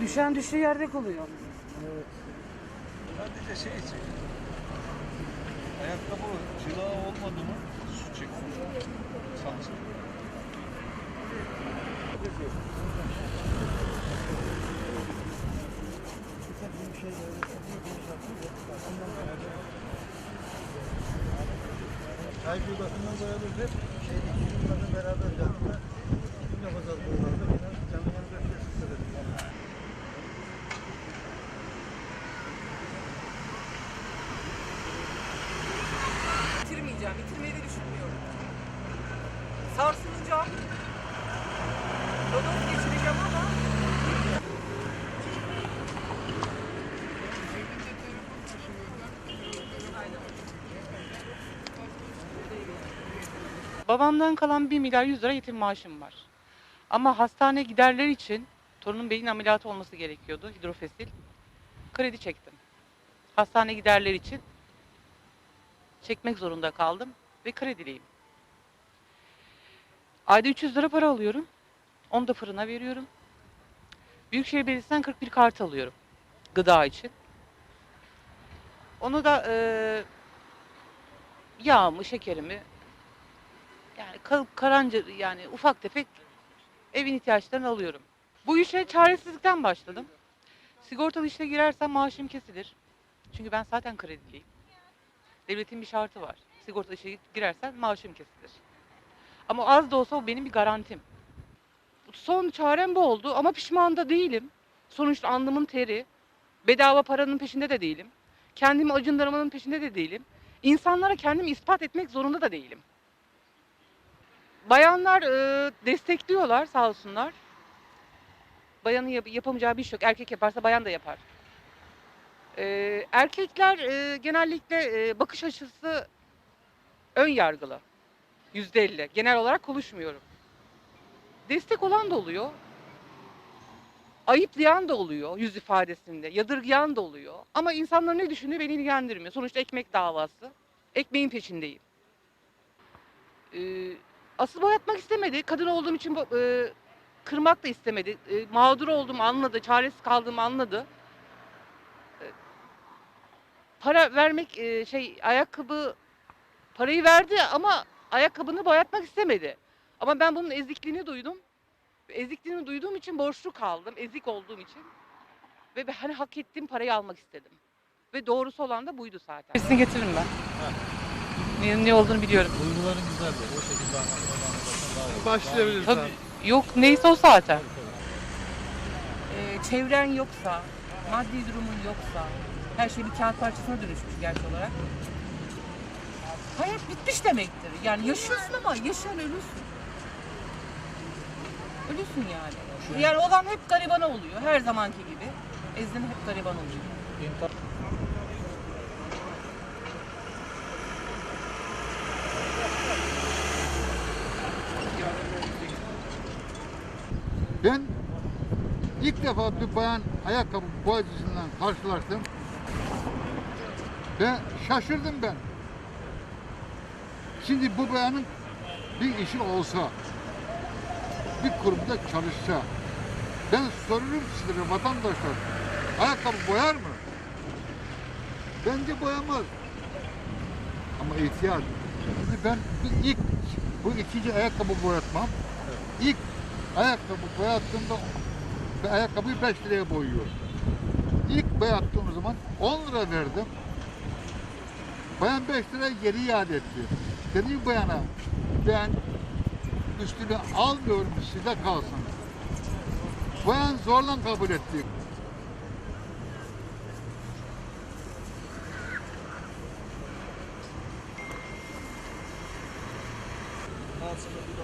Bıçağın düştüğü yerde kalıyor. Sadece şey için. Ayakkabı çırağı olmadı mı su çekiyor. Sansın. Çay odasından beraber hep şey ikimizle beraber yanında yapacağız buralarda Babamdan kalan 1 milyar 100 lira yetim maaşım var. Ama hastane giderleri için torunun beyin ameliyatı olması gerekiyordu hidrofesil. Kredi çektim. Hastane giderleri için çekmek zorunda kaldım ve krediliyim. Ayda 300 lira para alıyorum. Onu da fırına veriyorum. Büyükşehir Belediyesi'nden 41 kart alıyorum. Gıda için. Onu da eee yağımı, şekerimi yani kalıp karanca yani ufak tefek evin ihtiyaçlarını alıyorum. Bu işe çaresizlikten başladım. Sigortalı işe girersem maaşım kesilir. Çünkü ben zaten krediliyim. Devletin bir şartı var. Sigortalı işe girersen maaşım kesilir. Ama az da olsa o benim bir garantim. Son çarem bu oldu ama pişman da değilim. Sonuçta alnımın teri. Bedava paranın peşinde de değilim. Kendimi acındırmanın peşinde de değilim. İnsanlara kendimi ispat etmek zorunda da değilim. Bayanlar e, destekliyorlar sağ olsunlar. Bayanın yap- yapamayacağı bir iş yok. Erkek yaparsa bayan da yapar. E, erkekler e, genellikle e, bakış açısı ön yargılı. Yüzde elli. Genel olarak konuşmuyorum. Destek olan da oluyor. Ayıplayan da oluyor yüz ifadesinde. Yadırgayan da oluyor. Ama insanlar ne düşündüğü beni ilgilendirmiyor. Sonuçta ekmek davası. Ekmeğin peşindeyim. Ee, asıl boyatmak istemedi. Kadın olduğum için e, kırmak da istemedi. E, mağdur olduğumu anladı, çaresiz kaldığımı anladı. E, para vermek e, şey ayakkabı parayı verdi ama ayakkabını boyatmak istemedi. Ama ben bunun ezikliğini duydum. Ezikliğini duyduğum için borçlu kaldım. Ezik olduğum için. Ve ben hani hak ettiğim parayı almak istedim. Ve doğrusu olan da buydu zaten. Birisini getiririm ben. Ne, ne olduğunu biliyorum. Duyguların güzeldir. O şekilde anlatmadan daha iyi. Başlayabiliriz Tabii abi. yok neyse o zaten. e, çevren yoksa, maddi durumun yoksa, her şey bir kağıt parçasına dönüşmüş gerçi olarak. Hayat bitmiş demektir. Yani yaşıyorsun ama yaşayan ölüsün. Ölüsün yani. Yani olan hep gariban oluyor. Her zamanki gibi. Ezden hep gariban oluyor. İnter- Ben ilk defa bir bayan ayakkabı boyacısından karşılaştım. Ve şaşırdım ben. Şimdi bu bayanın bir işi olsa, bir kurumda çalışsa, ben sorurum sizlere vatandaşlar, ayakkabı boyar mı? Bence boyamaz. Ama ihtiyaç. Şimdi ben bir ilk, bu ikinci ayakkabı boyatmam. İlk ayakkabı boyattığımda ve ayakkabıyı 5 liraya boyuyorum. İlk boyattığım zaman 10 lira verdim. Bayan 5 lira geri iade etti. Dedim bayana ben üstünü almıyorum size kalsın. Bayan zorla kabul etti. Aslında bir